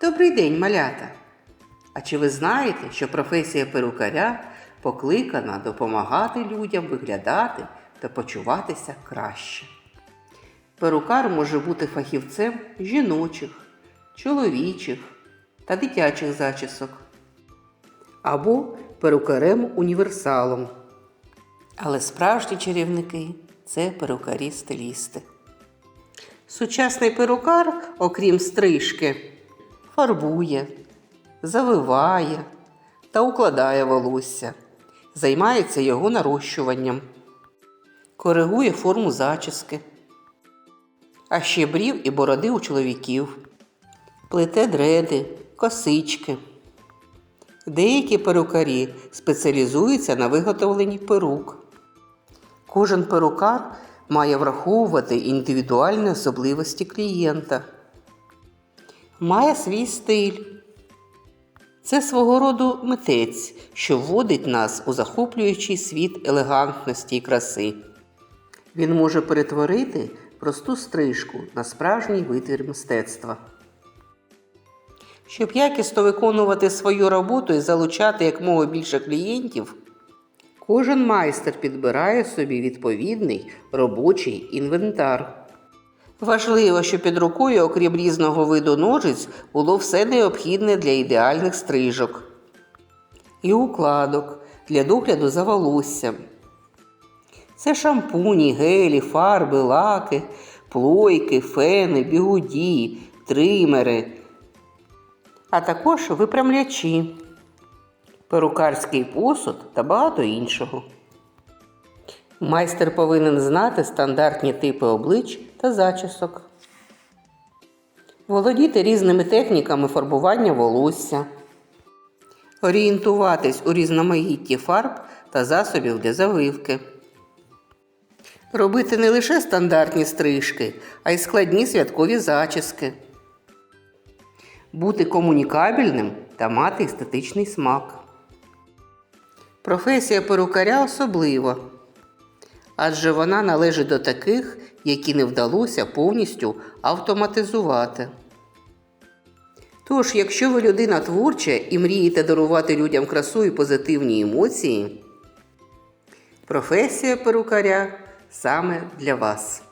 Добрий день, малята! А чи ви знаєте, що професія перукаря покликана допомагати людям виглядати та почуватися краще? Перукар може бути фахівцем жіночих, чоловічих та дитячих зачісок або перукарем універсалом. Але справжні чарівники це перукарі-стилісти. Сучасний перукар, окрім стрижки, фарбує, завиває та укладає волосся, займається його нарощуванням, коригує форму зачіски, а ще брів і бороди у чоловіків, плете дреди, косички. Деякі перукарі спеціалізуються на виготовленні перук. Кожен перукар має враховувати індивідуальні особливості клієнта. Має свій стиль. Це свого роду митець, що вводить нас у захоплюючий світ елегантності і краси. Він може перетворити просту стрижку на справжній витвір мистецтва. Щоб якісно виконувати свою роботу і залучати якмога більше клієнтів, кожен майстер підбирає собі відповідний робочий інвентар. Важливо, щоб під рукою, окрім різного виду ножиць, було все необхідне для ідеальних стрижок і укладок для догляду за волоссям. Це шампуні, гелі, фарби, лаки, плойки, фени, бігуді, тримери, а також випрямлячі, перукарський посуд та багато іншого. Майстер повинен знати стандартні типи облич та зачісок, володіти різними техніками фарбування волосся, орієнтуватись у різноманітті фарб та засобів для завивки. Робити не лише стандартні стрижки, а й складні святкові зачіски. Бути комунікабельним та мати естетичний смак. Професія перукаря особлива, адже вона належить до таких, які не вдалося повністю автоматизувати. Тож, якщо ви людина творча і мрієте дарувати людям красу і позитивні емоції, професія перукаря саме для вас.